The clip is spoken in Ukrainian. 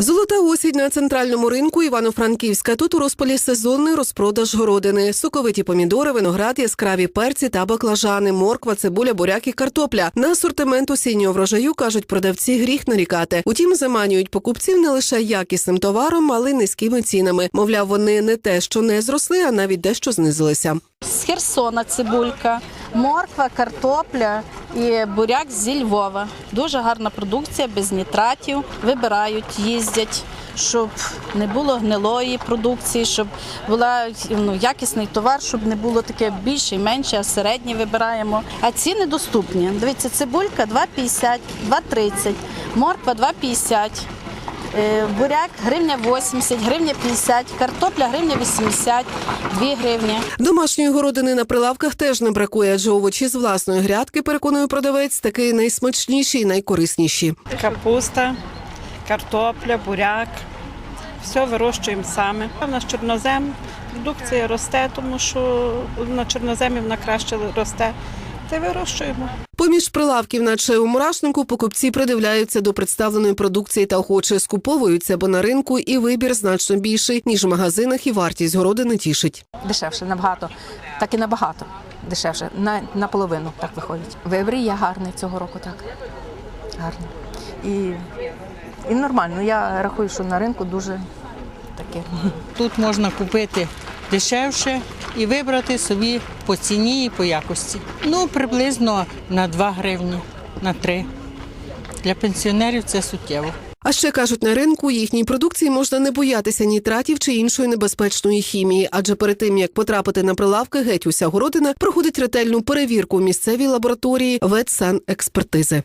Золота осінь на центральному ринку Івано-Франківська. Тут у розпалі сезонний розпродаж городини. Соковиті помідори, виноград, яскраві перці та баклажани, морква, цибуля, буряк і картопля. На асортимент осіннього врожаю кажуть продавці гріх нарікати. Утім, заманюють покупців не лише якісним товаром, але й низькими цінами. Мовляв, вони не те, що не зросли, а навіть дещо знизилися. З Херсона цибулька, морква, картопля і буряк зі Львова. Дуже гарна продукція, без нітратів. Вибирають, їздять, щоб не було гнилої продукції, щоб була ну, якісний товар, щоб не було таке більше і менше, а середнє вибираємо. А ціни доступні. Дивіться, цибулька 2,50, 2,30, морква 2,50. Е, Буряк гривня 80, гривня 50, картопля гривня 80, 2 гривні. Домашньої городини на прилавках теж не бракує, адже овочі з власної грядки, переконує продавець, таки найсмачніші і найкорисніші. капуста, картопля, буряк. Все вирощуємо саме. У нас чорнозем, продукція росте, тому що на чорноземі вона краще росте. Та й вирощуємо. Поміж прилавків, наче у мурашнику, покупці придивляються до представленої продукції та охоче скуповуються, бо на ринку і вибір значно більший, ніж в магазинах, і вартість городини тішить. дешевше набагато, так і набагато дешевше, на, наполовину так виходить. Вибір є гарний цього року, так. Гарний. І, і нормально. Я рахую, що на ринку дуже таке. Тут можна купити дешевше і вибрати собі по ціні і по якості. Ну, приблизно на 2 гривні, на 3. Для пенсіонерів це суттєво. А ще кажуть, на ринку їхній продукції можна не боятися нітратів чи іншої небезпечної хімії, адже перед тим як потрапити на прилавки, геть уся городина проходить ретельну перевірку у місцевій лабораторії ветсанекспертизи.